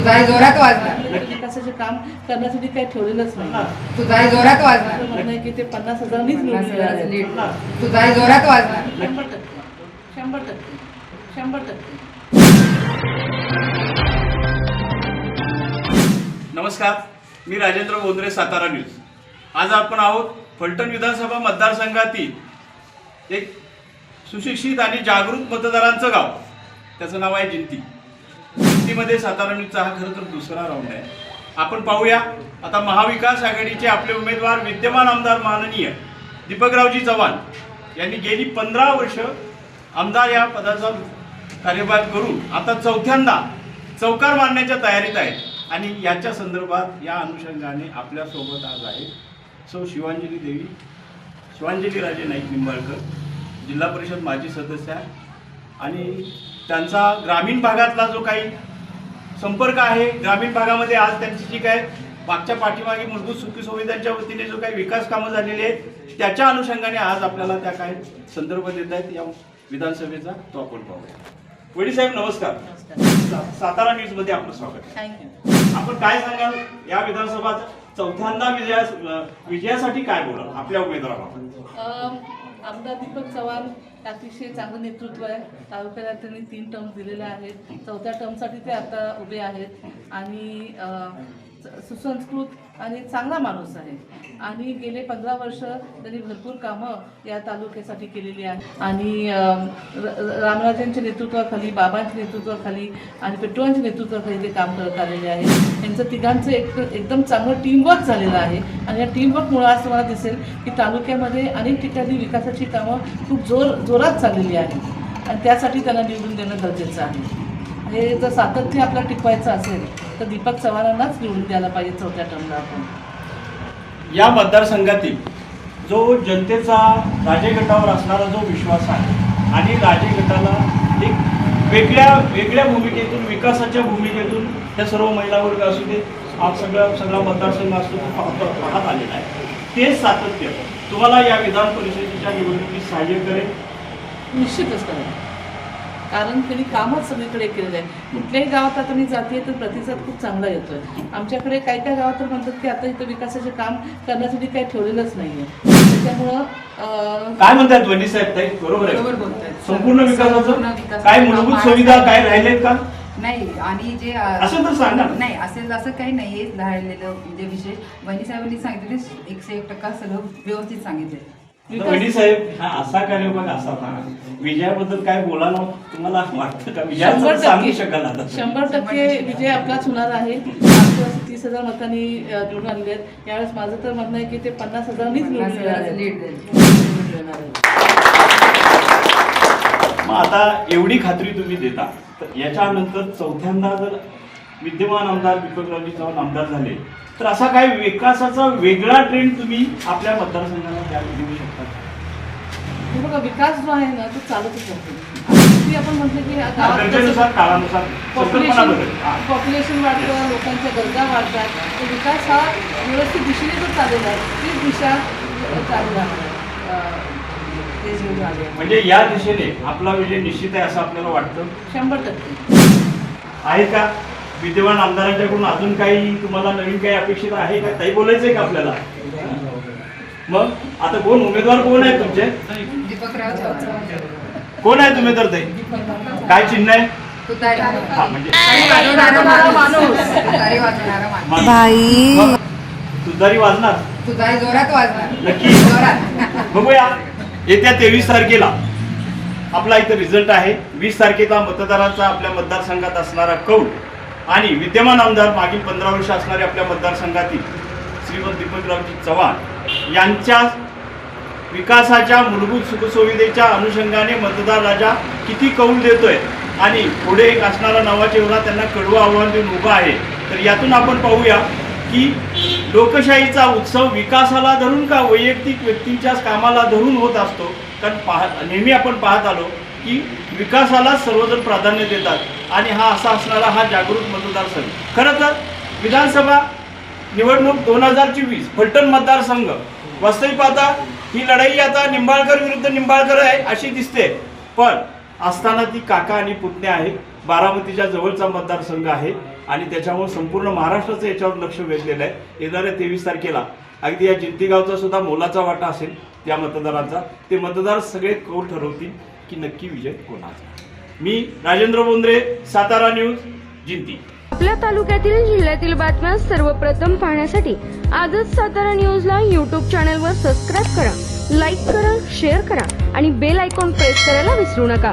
तुझा जोरात वाजणार. विकासाचे काम करण्यासाठी काही ठेवलेलंच नाही. तुझा जोरात वाजणार. असं म्हणणं आहे की ते पन्नास हजारांनीच निवडून येणार आहेत. तुझा जोरात वाजणार. शंभर टक्के. शंभर टक्के. शंभर टक्के. नमस्कार. मी राजेंद्र बोंद्रे सातारा न्यूज. आज आपण आहोत फलटण विधानसभा मतदारसंघातील एक सुशिक्षित आणि जागृत मतदारांचं गाव. त्याचं नाव आहे जिंती. मध्ये सातारा हा खरं तर दुसरा राऊंड आहे. आपण पाहूया. आता महाविकास आघाडीचे आपले उमेदवार विद्यमान आमदार माननीय दीपकरावजी चव्हाण यांनी गेली पंधरा वर्ष आमदार या पदाचा कार्यभार करून आता चौथ्यांदा चौकार मारण्याच्या तयारीत आहेत. आणि याच्या संदर्भात या अनुषंगाने आपल्यासोबत आज आहे. सौ शिवांजली देवी शिवांजली राजे नाईक निंबाळकर जिल्हा परिषद माजी सदस्य. आहे आणि त्यांचा ग्रामीण भागातला जो काही संपर्क आहे. ग्रामीण भागामध्ये आज त्यांची जी काय मागच्या पाठीमागे मूलभूत सुखी सुविधांच्या वतीने जो काही विकास कामं झालेली आहेत त्याच्या अनुषंगाने आज आपल्याला त्या काय संदर्भ देत आहेत. या विधानसभेचा तो आपण पाहूया. वडी साहेब नमस्कार. सातारा न्यूजमध्ये आपलं स्वागत आपण काय सांगाल? या विधानसभा चौथ्यांदा विजया विजयासाठी काय बोलाल? आपल्या उमेदवाराला आमदार दीपक चव्हाण अतिशय चांगलं नेतृत्व आहे. तालुक्याला त्यांनी तीन टर्म दिलेल्या आहेत. चौथ्या टर्मसाठी ते आता उभे आहेत. आणि सुसंस्कृत आणि चांगला माणूस आहे. आणि गेले पंधरा वर्ष त्यांनी भरपूर कामं या तालुक्यासाठी केलेली आहेत. आणि र- रामराजांच्या नेतृत्वाखाली बाबांच्या नेतृत्वाखाली आणि पेट्रोलच्या नेतृत्वाखाली ते काम करत आलेले आहे यांचं तिघांचं एक एकदम चांगलं टीमवर्क झालेलं आहे. आणि या टीमवर्कमुळं आज तुम्हाला दिसेल की तालुक्यामध्ये अनेक ठिकाणी विकासाची कामं खूप जोर जोरात चाललेली आहेत. आणि त्यासाठी त्यांना निवडून देणं गरजेचं आहे. हे जर सातत्य आपल्याला टिकवायचं असेल तर दीपक चव्हाणांनाच निवडून द्यायला पाहिजे चौथ्या टर्मला आपण. या मतदारसंघातील जो जनतेचा राजे गटावर असणारा जो विश्वास आहे आणि राजे गटाला एक वेगळ्या वेगळ्या भूमिकेतून विकासाच्या भूमिकेतून त्या सर्व महिला वर्ग असू दे आप सगळा सगळा मतदारसंघ असतो तो पाहत पाहत आलेला आहे. तेच सातत्य. तुम्हाला या विधान परिषदेच्या निवडणुकीत सहाय्य करेल? निश्चितच करेल. कारण त्यांनी कामच सगळीकडे केलेलं आहे. कुठल्याही गावात आता मी जाते तर प्रतिसाद खूप चांगला येतोय. आमच्याकडे काही काही गावात तर म्हणतात की आता इथं विकासाचे काम करण्यासाठी काही ठेवलेलंच नाहीये. त्याच्यामुळं अं, काय म्हणतात वंडी साहेब ताई? बरोबर बरोबर आहे बोलतायत. संपूर्ण विकासाचं? काय काम मूलभूत सुविधा काय राहिलेत का? नाही आणि जे तर सांगा. नाही असेल असं काही नाही हे राहिलेलं म्हणजे विशेष. वहिनी साहेबांनी सांगितले एकशे एक टक्का सगळं व्यवस्थित सांगितले वहिनी साहेब हा असा कार्यभाग असा होता विजयाबद्दल काय बोलायला तुम्हाला वाटतं का? शंभर सांगू टक्के. शकाल आता. शंभर टक्के विजय आपलाच होणार आहे. तीस हजार मतांनी निवडून आणले आहेत यावेळेस माझं तर म्हणणं आहे की ते पन्नास हजारांनीच निवडून येणार. मग आता एवढी खात्री तुम्ही देता तर याच्यानंतर चौथ्यांदा जर विद्यमान आमदार दीपकरावजी चव्हाण आमदार झाले. तर असा काय विकासाचा वेगळा ट्रेंड तुम्ही आपल्या मतदारसंघाला द्या- देऊ शकता बघा विकास जो आहे ना तो चालतच राहतो आपण म्हटलं की गरजेनुसार काळानुसार पॉप्युलेशन. पॉप्युलेशन वाढतं लोकांच्या गरजा वाढतात. तो विकास हा व्यवस्थित दिशेने जर चाललेला आहे तीच दिशा चालू राहणार. म्हणजे या दिशेने आपला विजय निश्चित आहे असं आपल्याला वाटतं? शंभर टक्के. आहे का? विद्यमान आमदारांच्याकडून अजून काही तुम्हाला नवीन काही अपेक्षित आहे का? काही बोलायचंय का आपल्याला? मग आता कोण उमेदवार कोण आहे तुमचे? कोण आहे उमेदवार ते काय चिन्ह आहे? म्हणजे वाजणार? तुतारी जोरात वाजणार. नक्की. बघूया. येत्या तेवीस तारखेला आपला इथं रिझल्ट आहे. वीस तारखेला मतदारांचा आपल्या मतदारसंघात असणारा कौल. आणि विद्यमान आमदार मागील पंधरा वर्ष असणारे आपल्या मतदारसंघातील श्रीमंत दीपकरावजी चव्हाण यांच्या विकासाच्या मूलभूत सुखसुविधेच्या अनुषंगाने मतदार राजा किती कौल देतोय आणि पुढे एक असणारा नवा चेहरा त्यांना कडवं आव्हान देऊन उभा आहे. तर यातून आपण पाहूया की लोकशाहीचा उत्सव विकासाला धरून का वैयक्तिक व्यक्तींच्याच कामाला धरून होत असतो? कारण पाह नेहमी आपण पाहत आलो की विकासाला सर्वजण प्राधान्य देतात. आणि हा असा असणारा हा जागृत मतदारसंघ. खरं तर विधानसभा निवडणूक दोन हजार चोवीस फलटण मतदारसंघ. वास्तविक पाहता ही लढाई आता निंबाळकर विरुद्ध निंबाळकर आहे अशी दिसते. पण असताना ती काका आणि पुतण्या आहे बारामतीच्या जवळचा मतदारसंघ आहे. आणि त्याच्यामुळे संपूर्ण महाराष्ट्राचं याच्यावर लक्ष वेधलेलं आहे. येणाऱ्या तेवीस तारखेला. अगदी या जिंतीगावचा सुद्धा मोलाचा वाटा असेल त्या मतदारांचा. ते मतदार सगळे कौल ठरवतील. की नक्की विजय कोणाचा? मी राजेंद्र बोंद्रे सातारा न्यूज जिंती. आपल्या तालुक्यातील जिल्ह्यातील बातम्या सर्वप्रथम पाहण्यासाठी आजच सातारा न्यूजला यूट्यूब चॅनलवर सबस्क्राईब करा लाईक करा शेअर करा आणि बेल आयकॉन प्रेस करायला विसरू नका.